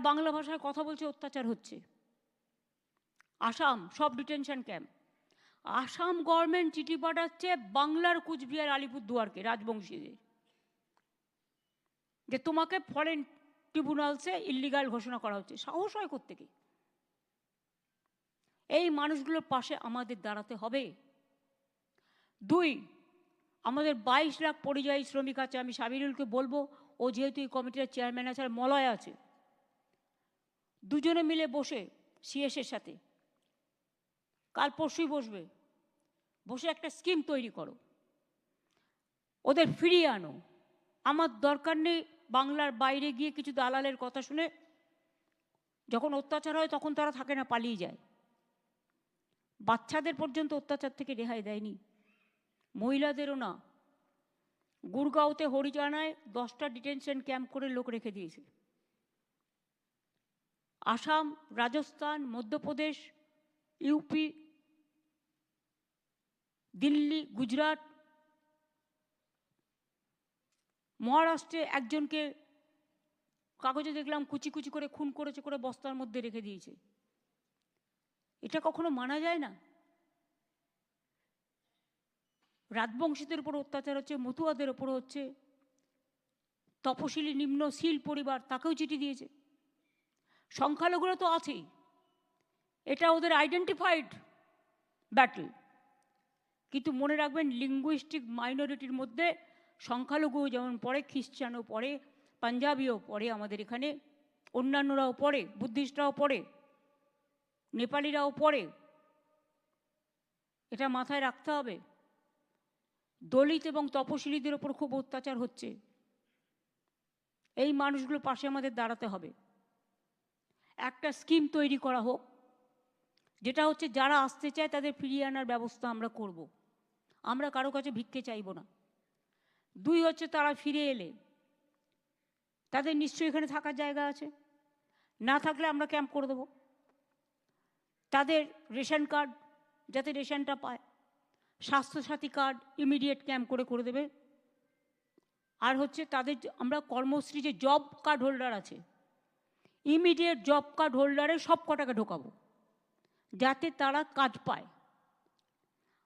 বাংলা ভাষায় কথা বলছে, অত্যাচার হচ্ছে। আসাম, সব ডিটেনশন ক্যাম্প। আসাম গভর্নমেন্ট চিঠি পাঠাচ্ছে বাংলার কুচবিহার, আলিপুরদুয়ারকে, রাজবংশীদের। যে তোমাকে ফরেন ট্রিব্যুনালসে ইল্লিগাল ঘোষণা করা হচ্ছে। সাহস হয় কোত্থেকে? এই মানুষগুলোর পাশে আমাদের দাঁড়াতে হবে। দুই, আমাদের বাইশ লাখ পরিযায়ী শ্রমিক আছে। আমি সাবিরুলকে বলব, ও যেহেতু এই কমিটির চেয়ারম্যান আছে, আর মলয় আছে দুজনে মিলে বসে সিএসের সাথে। কাল পরশুই বসবে। বসে একটা স্কিম তৈরি করো। ওদের ফিরিয়ে আনো। আমার দরকার নেই বাংলার বাইরে গিয়ে কিছু দালালের কথা শুনে যখন অত্যাচার হয় তখন তারা থাকে না, পালিয়ে যায়। বাচ্চাদের পর্যন্ত অত্যাচার থেকে রেহাই দেয়নি। মহিলাদেরও না। গুরগাঁওতে হরিজানায় দশটা ডিটেনশন ক্যাম্প করে লোক রেখে দিয়েছে। আসাম, রাজস্থান, মধ্যপ্রদেশ, ইউপি, দিল্লি, গুজরাট, মহারাষ্ট্রে একজনকে কাগজে দেখলাম কুচি কুচি করে, খুন করেছে করে বস্তার মধ্যে রেখে দিয়েছে। এটা কখনো মানা যায় না? রাজবংশীদের উপর অত্যাচার হচ্ছে, মতুয়াদের ওপর হচ্ছে, তপশিলি নিম্ন শীল পরিবার তাকেও চিঠি দিয়েছে। সংখ্যালঘুরা তো আছেই। এটা ওদের আইডেন্টিফাইড ব্যাটল কিন্তু মনে রাখবেন লিঙ্গুইস্টিক মাইনরিটির মধ্যে সংখ্যালঘু, যেমন পড়ে খ্রিস্টানও পড়ে, পাঞ্জাবিও পড়ে আমাদের এখানে, অন্যান্যরাও পড়ে, বুদ্ধিস্টরাও পড়ে, নেপালিরাও পড়ে। এটা মাথায় রাখতে হবে। দলিত এবং তপশিলীদের ওপর খুব অত্যাচার হচ্ছে। এই মানুষগুলোর পাশে আমাদের দাঁড়াতে হবে। একটা স্কিম তৈরি করা হোক, যেটা হচ্ছে যারা আসতে চায় তাদের ফিরিয়ে আনার ব্যবস্থা আমরা করব। আমরা কারও কাছে ভিক্ষে চাইব না। দুই হচ্ছে তারা ফিরে এলে, তাদের নিশ্চয়ই এখানে থাকার জায়গা আছে। না থাকলে আমরা ক্যাম্প করে দেবো। তাদের রেশন কার্ড, যাতে রেশনটা পায়, স্বাস্থ্যসাথী কার্ড ইমিডিয়েট ক্যাম্প করে করে দেবে। আর হচ্ছে তাদের আমরা কর্মশ্রী যে জব কার্ড হোল্ডার আছে ইমিডিয়েট জব কার্ড হোল্ডারে সব কটাকে ঢোকাবো, যাতে তারা কাজ পায়।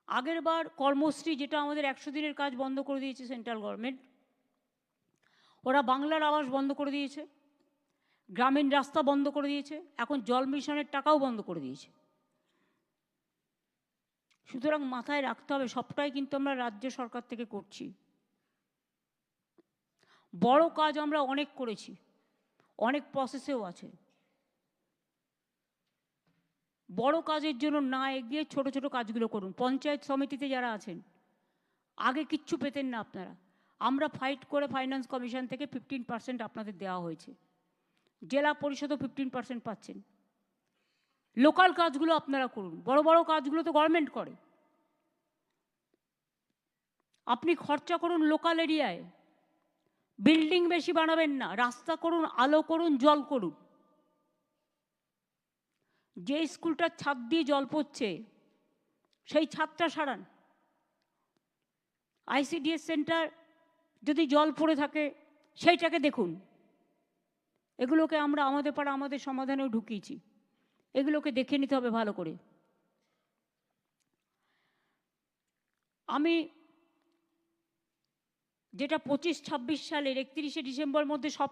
আগের বার কর্মশ্রী যেটা আমাদের একশো দিনের কাজ বন্ধ করে দিয়েছে সেন্ট্রাল গভর্নমেন্ট, ওরা বাংলার আবাস বন্ধ করে দিয়েছে, গ্রামীণ রাস্তা বন্ধ করে দিয়েছে, এখন জল মিশনের টাকাও বন্ধ করে দিয়েছে। সুতরাং মাথায় রাখতে হবে, সবটাই কিন্তু আমরা রাজ্য সরকার থেকে করছি। বড় কাজ আমরা অনেক করেছি। প্রসেসেও আছে। বড় কাজের জন্য না এগিয়ে ছোট ছোট কাজগুলো করুন। পঞ্চায়েত সমিতিতে যারা আছেন, আগে কিচ্ছু পেতেন না আপনারা। আমরা ফাইট করে ফাইন্যান্স কমিশন থেকে ফিফটিন পার্সেন্ট আপনাদের দেওয়া হয়েছে। জেলা পরিষদও ফিফটিন পার্সেন্ট পাচ্ছেন। লোকাল কাজগুলো আপনারা করুন। বড় বড় কাজগুলো তো গভর্নমেন্ট করে। আপনি খরচা করুন লোকাল এরিয়ায়। বিল্ডিং বেশি বানাবেন না, রাস্তা করুন, আলো করুন, জল করুন। যে স্কুলটার ছাদ দিয়ে জল পড়ছে, সেই ছাদটা সারান। আইসিডিএস সেন্টার যদি জল পড়ে থাকে, সেইটাকে দেখুন। এগুলোকে আমরা আমাদের পাড়া, আমাদের সমাধানেও ঢুকিয়েছি। এগুলোকে দেখে নিতে হবে ভালো করে। আমি যেটা পঁচিশ ছাব্বিশ সালের একত্রিশে ডিসেম্বর মধ্যে সব